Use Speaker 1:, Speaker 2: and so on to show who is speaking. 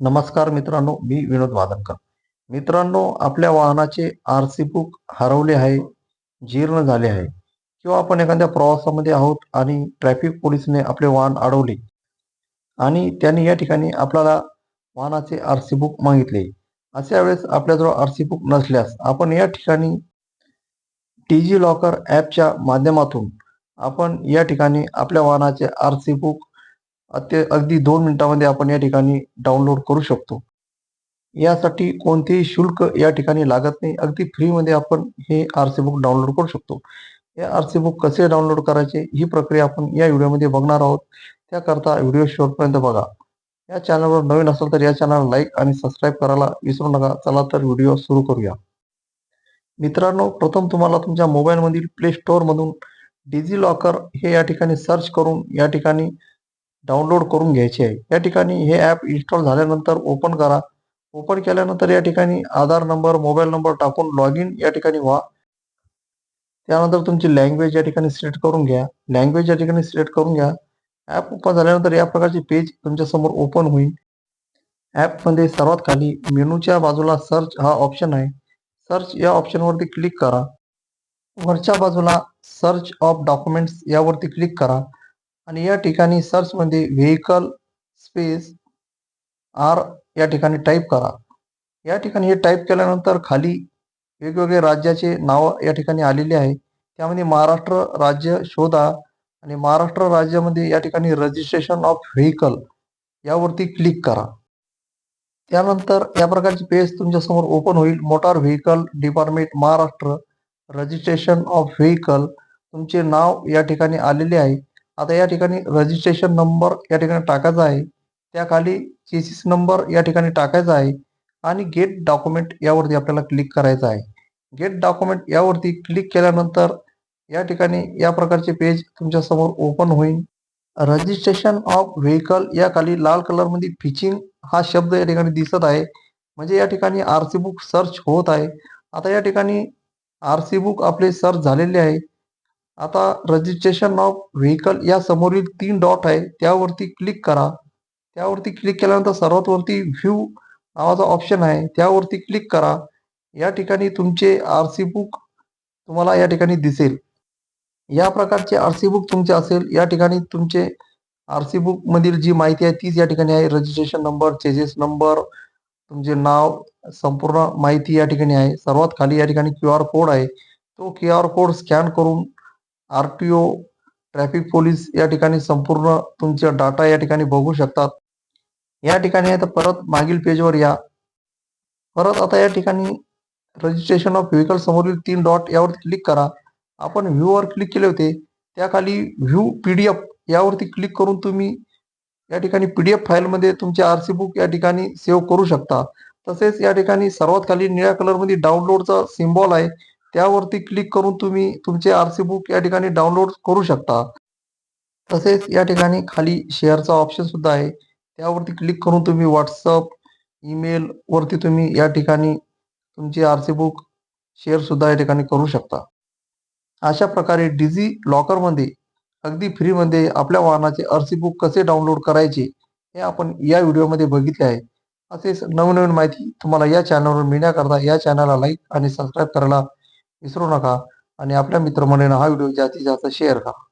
Speaker 1: नमस्कार मित्रांनो मी विनोद वादनकर. मित्रांनो आपल्या वाहनाचे आर सी बुक हरवले आहे जीर्ण झाले आहे. किंवा आपण एखाद्या प्रवासामध्ये आहोत आणि ट्रॅफिक पोलिसने आपले वाहन अडवले आणि त्यांनी या ठिकाणी आपल्याला वाहनाचे आर सी बुक मागितले. अशा वेळेस आपल्याजवळ आर सी बुक नसल्यास आपण या ठिकाणी टी लॉकर ॲपच्या माध्यमातून आपण या ठिकाणी आपल्या वाहनाचे आर सी बुक अत्य अगदी दोन मिनिटांमध्ये आपण या ठिकाणी डाउनलोड करू शकतो. यासाठी कोणतेही शुल्क या ठिकाणी लागत नाही. अगदी फ्रीमध्ये आपण हे आर सी बुक डाउनलोड करू शकतो. हे आर सी बुक कसे डाउनलोड करायचे ही प्रक्रिया आपण या व्हिडिओमध्ये बघणार आहोत. त्याकरता व्हिडिओ शेवटपर्यंत बघा. या चॅनलवर नवीन असेल तर या चॅनल लाईक आणि सबस्क्राईब करायला विसरू नका. चला तर व्हिडिओ सुरू करूया. मित्रांनो प्रथम तुम्हाला तुमच्या मोबाईलमधील प्ले स्टोअरमधून डिजी लॉकर हे या ठिकाणी सर्च करून या ठिकाणी डाउनलोड करून घ्यायचे आहे. या ठिकाणी हे ॲप इन्स्टॉल झाल्यानंतर ओपन करा. ओपन केल्यानंतर या ठिकाणी आधार नंबर मोबाईल नंबर टाकून लॉग इन या ठिकाणी व्हा. त्यानंतर तुमची लँग्वेज या ठिकाणी सिलेक्ट करून घ्या. लँग्वेज या ठिकाणी सिलेक्ट करून घ्या. ॲप ओपन झाल्यानंतर या प्रकारचे पेज तुमच्यासमोर ओपन होईल. ॲपमध्ये सर्वात खाली मेनूच्या बाजूला सर्च हा ऑप्शन आहे. सर्च या ऑप्शनवरती क्लिक करा. वरच्या बाजूला सर्च ऑफ डॉक्युमेंट्स यावरती क्लिक करा. आणि या ठिकाणी सर्चमध्ये व्हेकल स्पेस आर या ठिकाणी टाईप करा. या ठिकाणी हे टाईप केल्यानंतर खाली वेगवेगळे राज्याचे नाव या ठिकाणी आलेले आहे. त्यामध्ये महाराष्ट्र राज्य शोधा आणि महाराष्ट्र राज्यामध्ये या ठिकाणी रजिस्ट्रेशन ऑफ व्हेकल यावरती क्लिक करा. त्यानंतर या प्रकारची पेज तुमच्यासमोर ओपन होईल. Motor vehicle department Maharashtra registration of vehicle तुमचे नाव या ठिकाणी आलेले आहे. आता या ठिकाणी रजिस्ट्रेशन नंबर या ठिकाणी टाकायचा आहे. त्याखाली चेसिस नंबर या ठिकाणी टाकायचा आहे. आणि गेट डॉक्युमेंट यावरती आपल्याला क्लिक करायचं आहे. गेट डॉक्युमेंट यावरती क्लिक केल्यानंतर या ठिकाणी या प्रकारचे पेज तुमच्यासमोर ओपन होईल. रजिस्ट्रेशन ऑफ व्हेकल या खाली लाल कलरमध्ये फिचिंग हा शब्द या ठिकाणी दिसत आहे. म्हणजे या ठिकाणी आर सी बुक सर्च होत आहे. आता या ठिकाणी आर सी बुक आपले सर्च झालेले आहे. आता रजिस्ट्रेशन ऑफ व्हेकल या समोरील तीन डॉट आहे त्यावरती क्लिक करा. त्यावरती क्लिक केल्यानंतर सर्वात वरती व्ह्यू नावाचा ऑप्शन आहे त्यावरती क्लिक करा. या ठिकाणी तुमचे आर सी बुक तुम्हाला या ठिकाणी दिसेल. या प्रकारचे आर सी बुक तुमचे असेल या ठिकाणी तुमचे आर सी बुकमधील जी माहिती आहे तीच या ठिकाणी आहे. रजिस्ट्रेशन नंबर चेजेस नंबर तुमचे नाव संपूर्ण माहिती या ठिकाणी आहे. सर्वात खाली या ठिकाणी क्यू आर कोड आहे. तो क्यू आर कोड स्कॅन करून R T O traffic police या ठिकाणी संपूर्ण तुमचा डाटा या ठिकाणी बघू शकतात. या ठिकाणी आता तर परत मागील पेजवर या. परत आता या ठिकाणी रजिस्ट्रेशन ऑफ व्हेकल समोरील तीन डॉट यावर क्लिक करा. आपण व्ह्यूवर क्लिक केले होते. त्याखाली व्ह्यू पी डी एफ यावरती क्लिक करून तुम्ही या ठिकाणी पी डी एफ फाईलमध्ये तुमचे आर सी बुक या ठिकाणी सेव्ह करू शकता. तसेच या ठिकाणी सर्वात खाली निळ्या कलरमध्ये डाउनलोडचा सिम्बॉल आहे. त्यावरती क्लिक करून तुम्ही तुमचे आर सी बुक या ठिकाणी डाउनलोड करू शकता. तसेच या ठिकाणी खाली शेअरचा ऑप्शन सुद्धा आहे. त्यावरती क्लिक करून तुम्ही व्हॉट्सअप ईमेल वरती तुम्ही या ठिकाणी तुमचे आर सी बुक शेअर सुद्धा या ठिकाणी करू शकता. अशा प्रकारे डिझी लॉकरमध्ये अगदी फ्रीमध्ये आपल्या वाहनाचे आर सी बुक कसे डाउनलोड करायचे हे आपण या व्हिडिओमध्ये बघितले आहे. असेच नवनवीन माहिती तुम्हाला या चॅनलवर मिळण्याकरता या चॅनलला लाईक आणि सबस्क्राईब करायला विसरू नका. आणि आपल्या मित्रमंडळींना हा व्हिडिओ जास्तीत जास्त शेअर करा.